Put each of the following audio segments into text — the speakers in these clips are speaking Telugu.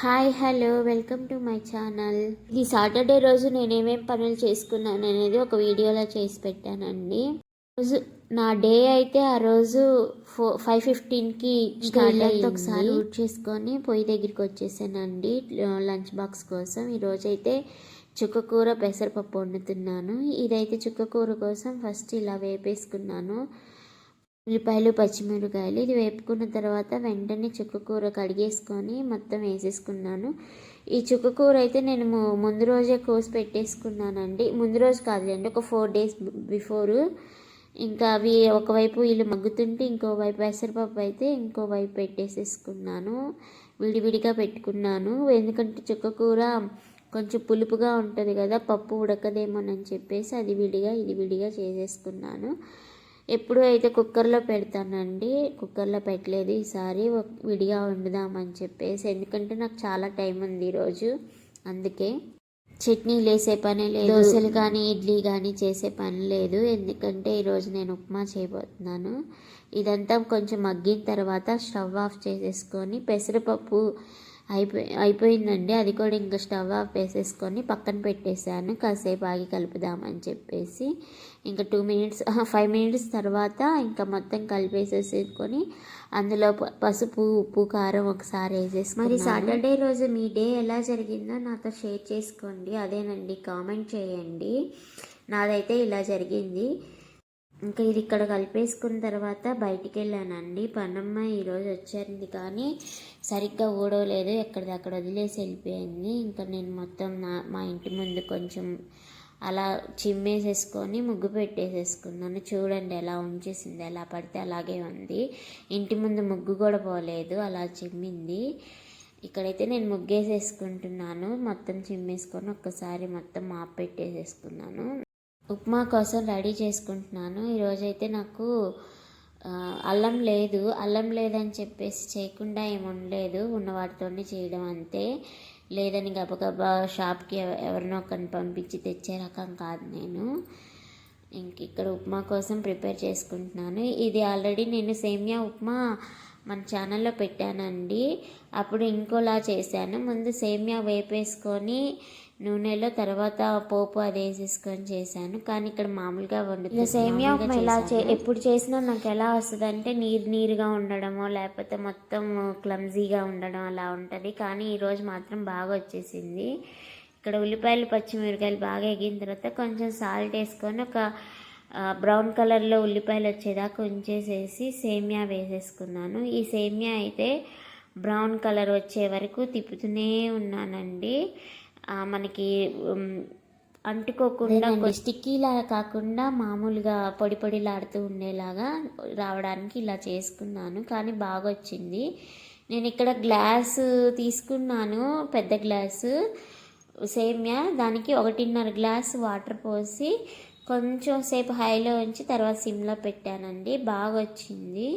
Hi hello welcome to my channel. ఈ సాటర్డే రోజు నేను ఏమేం పనులు చేసుకున్నాను అనేది ఒక వీడియోలో చేసి పెట్టానండి. రోజు నా డే అయితే ఆ రోజు ఫో ఫైవ్ ఫిఫ్టీన్కి ఒకసారి ఊట్ చేసుకొని పొయ్యి దగ్గరికి వచ్చేసానండి. లంచ్ బాక్స్ కోసం. ఈరోజు అయితే చుక్కకూర పెసరపప్పు వండుతున్నాను. ఇదైతే చుక్కకూర కోసం ఫస్ట్ ఇలా వేపేసుకున్నాను. ఉల్లిపాయలు పచ్చిమిరపకాయలు ఇది వేపుకున్న తర్వాత వెంటనే చుక్కకూర కడిగేసుకొని మొత్తం వేసేసుకున్నాను. ఈ చుక్కకూర అయితే నేను ముందు రోజే కోసి పెట్టేసుకున్నానండి. ముందు రోజు కాదులేండి ఒక ఫోర్ డేస్ బిఫోర్. ఇంకా అవి ఒకవైపు వీళ్ళు మగ్గుతుంటే ఇంకోవైపు పెసరపప్పు అయితే ఇంకోవైపు పెట్టేసేసుకున్నాను. విడివిడిగా పెట్టుకున్నాను. ఎందుకంటే చుక్కకూర కొంచెం పులుపుగా ఉంటుంది కదా పప్పు ఉడకదేమోనని చెప్పేసి అది విడిగా ఇది విడిగా చేసేసుకున్నాను. ఎప్పుడు అయితే కుక్కర్లో పెడతానండి. కుక్కర్లో పెట్టలేదు ఈసారి. విడిగా వండుదామని చెప్పేసి. ఎందుకంటే నాకు చాలా టైం ఉంది ఈరోజు. అందుకే చట్నీ వేసే పని లేదు. దోశలు కానీ ఇడ్లీ కానీ చేసే పని లేదు. ఎందుకంటే ఈరోజు నేను ఉప్మా చేయబోతున్నాను. ఇదంతా కొంచెం మగ్గిన తర్వాత స్టవ్ ఆఫ్ చేసేసుకొని పెసరపప్పు అయిపోయి అయిపోయిందండి. అది కూడా ఇంకా స్టవ్ ఆఫ్ వేసేసుకొని పక్కన పెట్టేశాను. కాసేపు ఆగి కలుపుదామని చెప్పేసి ఇంకా టూ మినిట్స్ ఫైవ్ మినిట్స్ తర్వాత ఇంకా మొత్తం కలిపేసేసుకొని అందులో పసుపు ఉప్పు కారం ఒకసారి వేసేసి మరి సాటర్డే రోజు మీ డే ఎలా జరిగిందో నాతో షేర్ చేసుకోండి. అదేనండి కామెంట్ చేయండి. నాదైతే ఇలా జరిగింది. ఇంకా ఇది ఇక్కడ కలిపేసుకున్న తర్వాత బయటికి వెళ్ళానండి పనమ్మ ఈరోజు వచ్చింది కానీ సరిగ్గా ఊడవలేదు. ఎక్కడిదక్కడ వదిలేసి వెళ్ళిపోయింది. ఇంకా నేను మొత్తం నా మా ఇంటి ముందు కొంచెం అలా చిమ్మేసేసుకొని ముగ్గు పెట్టేసేసుకున్నాను. చూడండి ఎలా ఉంచేసింది ఎలా పడితే అలాగే ఉంది. ఇంటి ముందు ముగ్గు కూడా పోలేదు అలా చిమ్మింది. ఇక్కడైతే నేను ముగ్గేసేసుకుంటున్నాను. మొత్తం చిమ్మేసుకొని ఒక్కసారి మొత్తం ఆపెట్టేసేసుకున్నాను ఉప్మా కోసం రెడీ చేసుకుంటున్నాను. ఈరోజైతే నాకు అల్లం లేదు. అల్లం లేదని చెప్పేసి చేయకుండా ఏమి ఉండలేదు. ఉన్న వాటితోనే చేయడం అంతే. లేదని గబగబా షాప్కి ఎవరినో ఒకరిని పంపించి తెచ్చే రకం కాదు నేను. ఇంక ఇక్కడ ఉప్మా కోసం ప్రిపేర్ చేసుకుంటున్నాను. ఇది ఆల్రెడీ నేను సేమియా ఉప్మా మన ఛానల్లో పెట్టానండి. అప్పుడు ఇంకోలా చేశాను. ముందు సేమియా వేపేసుకొని నూనెలో తర్వాత పోపు అది వేసేసుకొని చేశాను. కానీ ఇక్కడ మామూలుగా వండుతుంది సేమియా ఉప్మా ఇలా చే ఎప్పుడు చేసినా నాకు ఎలా వస్తుంది అంటే నీరు నీరుగా ఉండడమో లేకపోతే మొత్తం క్లమ్జీగా ఉండడం అలా ఉంటుంది. కానీ ఈరోజు మాత్రం బాగా వచ్చేసింది. ఇక్కడ ఉల్లిపాయలు పచ్చిమిరకాయలు బాగా ఎగిన తర్వాత కొంచెం సాల్ట్ వేసుకొని ఒక బ్రౌన్ కలర్లో ఉల్లిపాయలు వచ్చేదాకా ఉంచేసేసి సేమియా వేసేసుకున్నాను. ఈ సేమియా అయితే బ్రౌన్ కలర్ వచ్చే వరకు తిప్పుతూనే ఉన్నానండి. మనకి అంటుకోకుండా స్టిక్కీలా కాకుండా మామూలుగా పొడి పొడిలాడుతూ ఉండేలాగా రావడానికి ఇలా చేసుకున్నాను. కానీ బాగా వచ్చింది నేను ఇక్కడ గ్లాసు తీసుకున్నాను పెద్ద గ్లాసు సేమ్యా. దానికి ఒకటిన్నర గ్లాస్ వాటర్ పోసి కొంచెం సేపు హైలో ఉంచి తర్వాత సిమ్లో పెట్టానండి. బాగా వచ్చింది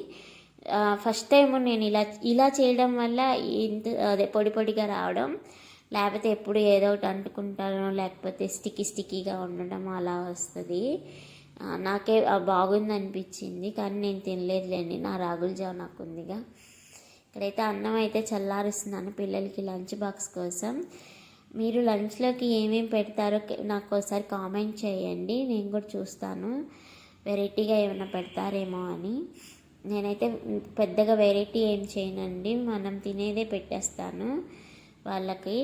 ఫస్ట్ టైం నేను ఇలా ఇలా చేయడం వల్ల ఇంత అదే పొడి పొడిగా రావడం లేకపోతే ఎప్పుడు ఏదో ఒకటి అంటుకుంటానో లేకపోతే స్టిక్కీ స్టిక్కీగా ఉండడం అలా వస్తుంది. నాకే బాగుంది అనిపించింది కానీ నేను తినలేదులేండి. నా రాగుల జావ నాకు ఉందిగా ఇక్కడైతే అన్నం అయితే చల్లారుస్తున్నాను పిల్లలకి లంచ్ బాక్స్ కోసం. మీరు లంచ్లోకి ఏమేమి పెడతారో నాకు ఒకసారి కామెంట్ చేయండి నేను కూడా చూస్తాను. వెరైటీగా ఏమైనా పెడతారేమో అని. నేనైతే పెద్దగా వెరైటీ ఏం చేయనండి మనం తినేదే పెట్టేస్తాను. వాళ్ళకి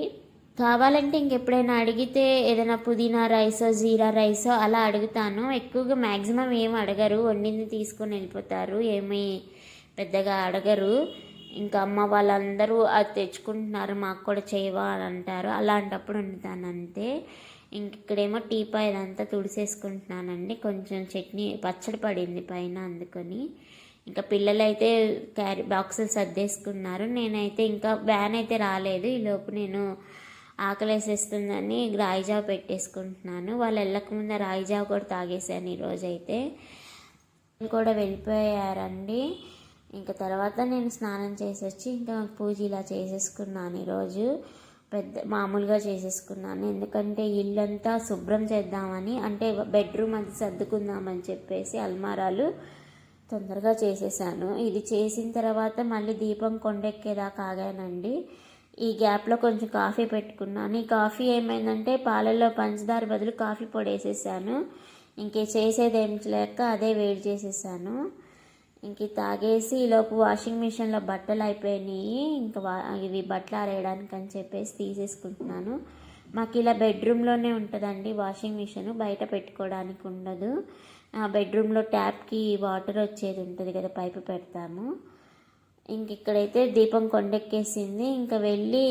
కావాలంటే ఇంకెప్పుడైనా అడిగితే ఏదైనా పుదీనా రైసో జీరా రైసో అలా అడుగుతాను. ఎక్కువగా మ్యాక్సిమం ఏం అడగరు. వండింది తీసుకొని వెళ్ళిపోతారు. ఏమీ పెద్దగా అడగరు. ఇంకా అమ్మ వాళ్ళందరూ అది తెచ్చుకుంటున్నారు. మాకు కూడా చేయవా అని అంటారు. అలాంటప్పుడు వండుతాను అంతే. ఇంక ఇక్కడేమో టీపాయ్ అదంతా తుడిసేసుకుంటున్నానండి. కొంచెం చట్నీ పచ్చడి పడింది పైన అందుకొని. ఇంకా పిల్లలైతే క్యారీ బాక్సెస్ సర్దేసుకున్నారు. నేనైతే ఇంకా వ్యాన్ అయితే రాలేదు. ఈలోపు నేను ఆకలేసేస్తుందని రాయిజావ పెట్టేసుకుంటున్నాను. వాళ్ళు వెళ్ళకముందే రాయిజావ కూడా తాగేశాను ఈరోజైతే వాళ్ళు కూడా వెళ్ళిపోయారండి. ఇంకా తర్వాత నేను స్నానం చేసి వచ్చి ఇంకా పూజ ఇలా చేసేసుకున్నాను ఈరోజు పెద్ద మామూలుగా చేసేసుకున్నాను. ఎందుకంటే ఇల్లంతా శుభ్రం చేద్దామని అంటే బెడ్రూమ్ అది సర్దుకుందామని చెప్పేసి అల్మారాలు తొందరగా చేసేసాను. ఇది చేసిన తర్వాత మళ్ళీ దీపం కొండెక్కేదాకా ఆగానండి. ఈ గ్యాప్లో కొంచెం కాఫీ పెట్టుకున్నాను. ఈ కాఫీ ఏమైందంటే పాలల్లో పంచదార బదులు కాఫీ పొడి వేసేసాను ఇంకే చేసేది లేక అదే వేడి చేసేసాను. ఇంక తాగేసి ఈలోపు వాషింగ్ మిషన్లో బట్టలు అయిపోయినాయి. ఇంకా వా ఇవి బట్టలు ఆరేయడానికి అని చెప్పేసి తీసేసుకుంటున్నాను. మాకు ఇలా బెడ్రూమ్లోనే ఉంటుందండి వాషింగ్ మిషన్. బయట పెట్టుకోవడానికి ఉండదు. బెడ్రూమ్లో ట్యాప్కి వాటర్ వచ్చేది ఉంటుంది కదా పైపు పెడతాము. ఇంక ఇక్కడైతే దీపం కొండెక్కేసింది. ఇంకా వెళ్ళి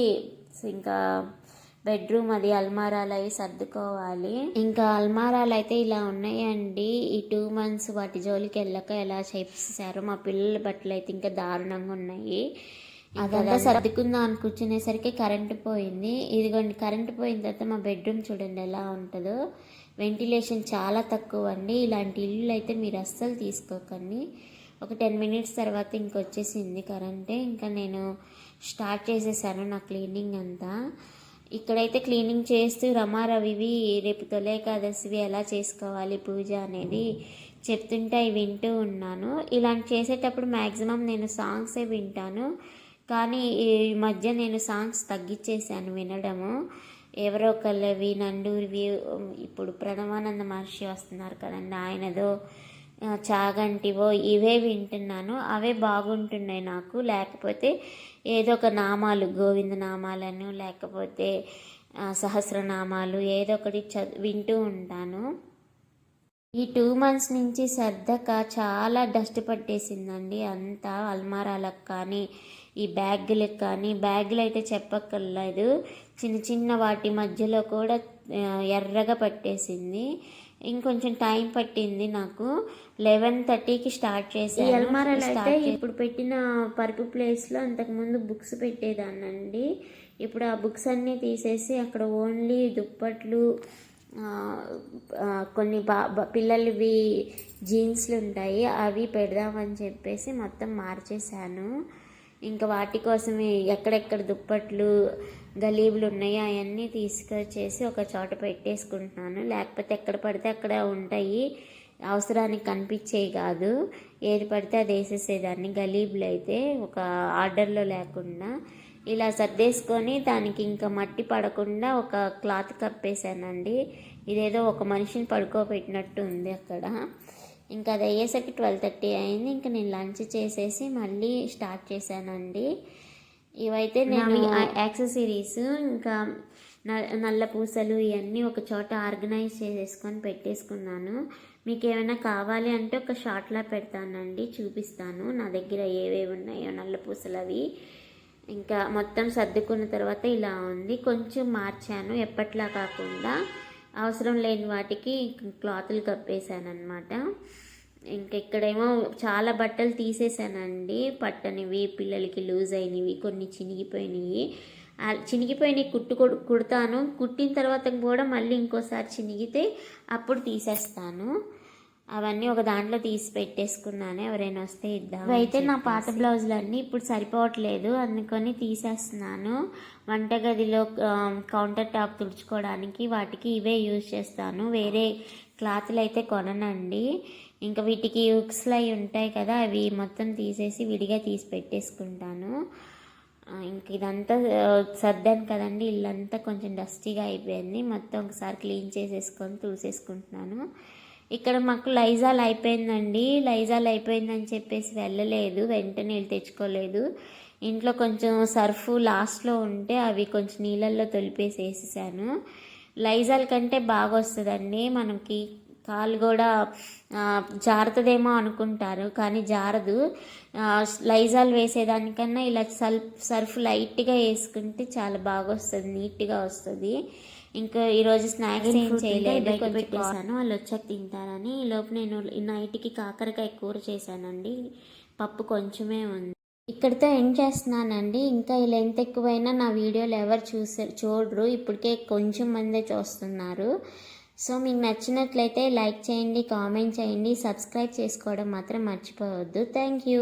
ఇంకా బెడ్రూమ్ అది అల్మారాలు అవి సర్దుకోవాలి. ఇంకా అల్మారాలు అయితే ఇలా ఉన్నాయండి. ఈ టూ మంత్స్ వాటి జోలికి వెళ్ళక ఎలా చేసారో మా పిల్లల బట్టలు అయితే ఇంకా దారుణంగా ఉన్నాయి. అదంతా సర్దుకుందాం అని కూర్చునేసరికి కరెంటు పోయింది. ఇదిగోండి కరెంటు పోయిన తర్వాత మా బెడ్రూమ్ చూడండి ఎలా ఉంటుందో. వెంటిలేషన్ చాలా తక్కువ అండి ఇలాంటి ఇల్లు అయితే మీరు అస్సలు తీసుకోకండి. ఒక టెన్ మినిట్స్ తర్వాత ఇంకొచ్చేసింది కరెంటే. ఇంకా నేను స్టార్ట్ చేసేసాను నా క్లీనింగ్ అంతా. ఇక్కడైతే క్లీనింగ్ చేస్తూ రమారవివి రేపు తొలేకాదశివి ఎలా చేసుకోవాలి పూజ అనేది చెప్తుంటే అవి వింటూ ఉన్నాను. ఇలాంటి చేసేటప్పుడు మ్యాక్సిమం నేను సాంగ్సే వింటాను. కానీ ఈ మధ్య నేను సాంగ్స్ తగ్గించేసాను వినడము. ఎవరో ఒకళ్ళవి నండూరివి ఇప్పుడు ప్రణవానంద మహర్షి వస్తున్నారు కదండి ఆయనదో చాగంటివో ఇవే వింటున్నాను. అవే బాగుంటున్నాయి నాకు. లేకపోతే ఏదో ఒక నామాలు గోవింద నామాలను లేకపోతే సహస్రనామాలు ఏదో ఒకటి చ వింటూ ఉంటాను. ఈ టూ మంత్స్ నుంచి సర్దక చాలా డస్ట్ పట్టేసిందండి. అంతా అల్మారాలకు కానీ ఈ బ్యాగులకు కానీ. బ్యాగులు అయితే చెప్పక్కర్లేదు. చిన్న చిన్న వాటి మధ్యలో కూడా ఎర్రగా పట్టేసింది. ఇంకొంచెం టైం పట్టింది నాకు. లెవెన్ థర్టీకి స్టార్ట్ చేసి అల్మారాలు అయితే ఇప్పుడు పెట్టిన పరుపు ప్లేస్లో అంతకుముందు బుక్స్ పెట్టేదాన్నండి. ఇప్పుడు ఆ బుక్స్ అన్నీ తీసేసి అక్కడ ఓన్లీ దుప్పట్లు కొన్ని బా పిల్లలవి జీన్స్లు ఉంటాయి అవి పెడదామని చెప్పేసి మొత్తం మార్చేశాను. ఇంకా వాటి కోసమే ఎక్కడెక్కడ దుప్పట్లు గలీబులు ఉన్నాయో అవన్నీ తీసుకొచ్చేసి ఒక చోట పెట్టేసుకుంటున్నాను. లేకపోతే ఎక్కడ పడితే అక్కడ ఉంటాయి. అవసరానికి కనిపించేవి కాదు. ఏది పడితే అది వేసేసేదాన్ని. గలీబులు అయితే ఒక ఆర్డర్లో లేకుండా ఇలా సర్దేసుకొని దానికి ఇంకా మట్టి పడకుండా ఒక క్లాత్ కప్పేశానండి. ఇదేదో ఒక మనిషిని పడుకోబెట్టినట్టు ఉంది అక్కడ. ఇంకా అది అయ్యేసరికి ట్వెల్వ్ థర్టీ అయింది. ఇంకా నేను లంచ్ చేసేసి మళ్ళీ స్టార్ట్ చేశానండి. ఇవైతే నేను యాక్సెసరీస్ ఇంకా నల్ల పూసలు ఇవన్నీ ఒక చోట ఆర్గనైజ్ చేసేసుకొని పెట్టేసుకున్నాను. మీకు ఏమైనా కావాలి అంటే ఒక షార్ట్లా పెడతానండి. చూపిస్తాను. నా దగ్గర ఏవేవి ఉన్నాయో నల్ల పూసలు అవి ఇంకా మొత్తం సర్దుకున్న తర్వాత ఇలా ఉంది. కొంచెం మార్చాను. ఎప్పట్లా కాకుండా అవసరం లేని వాటికి క్లాతులు కప్పేశాను అనమాట ఇంకా ఇక్కడేమో చాలా బట్టలు తీసేసానండి పట్టనివి పిల్లలకి లూజ్ అయినవి కొన్ని చినిగిపోయినవి చినిగిపోయినవి కుట్టు కుడతాను. కుట్టిన తర్వాత కూడా మళ్ళీ ఇంకోసారి చినిగితే అప్పుడు తీసేస్తాను. అవన్నీ ఒక దాంట్లో తీసి పెట్టేసుకున్నాను. ఎవరైనా వస్తే ఇద్దాం అయితే నా పాత బ్లౌజులు అన్నీ ఇప్పుడు సరిపోవట్లేదు. అందుకని తీసేస్తున్నాను. వంటగదిలో కౌంటర్ టాప్ తుడుచుకోవడానికి వాటికి ఇవే యూజ్ చేస్తాను. వేరే క్లాత్లు అయితే కొననండి. ఇంకా వీటికి ఉక్స్లు అవి ఉంటాయి కదా అవి మొత్తం తీసేసి విడిగా తీసి పెట్టేసుకుంటాను. ఇంక ఇదంతా సర్దాను కదండి. ఇల్లంతా కొంచెం డస్టీగా అయిపోయింది. మొత్తం ఒకసారి క్లీన్ చేసేసుకొని తుడిసేసుకుంటున్నాను. ఇక్కడ మాకు లైజాల్ అయిపోయిందండి. లైజాల్ అయిపోయిందని చెప్పేసి వెళ్ళలేదు. వెంటనే వెళ్ళి తెచ్చుకోలేదు. ఇంట్లో కొంచెం సర్ఫ్ లాస్ట్లో ఉంటే అవి కొంచెం నీళ్ళల్లో తొలిపేసి వేసేసాను. లైజాల్ కంటే బాగా వస్తుందండి. మనకి కాలు కూడా జారుతుందేమో అనుకుంటారు కానీ జారదు. లైజాల్ వేసేదానికన్నా ఇలా సల్ఫ్ సర్ఫ్ లైట్గా వేసుకుంటే చాలా బాగా వస్తుంది నీట్గా వస్తుంది. ఇంకా ఈరోజు స్నాక్స్ ఏం చేయలేదు కొంచెం పెట్టేశాను వాళ్ళు వచ్చాక తింటారని ఈ లోపు నేను నైట్కి కాకరకాయ కూర చేశానండి. పప్పు కొంచెమే ఉంది. ఇక్కడితో ఎండ్ చేస్తున్నానండి. ఇంకా ఈ లెంత్ ఎక్కువైనా నా వీడియోలు ఎవరు చూసే చూడరు. ఇప్పటికే కొంచెం మందే చూస్తున్నారు. సో మీకు నచ్చినట్లయితే లైక్ చేయండి కామెంట్ చేయండి. సబ్స్క్రైబ్ చేసుకోవడం మాత్రం మర్చిపోవద్దు. Thank you.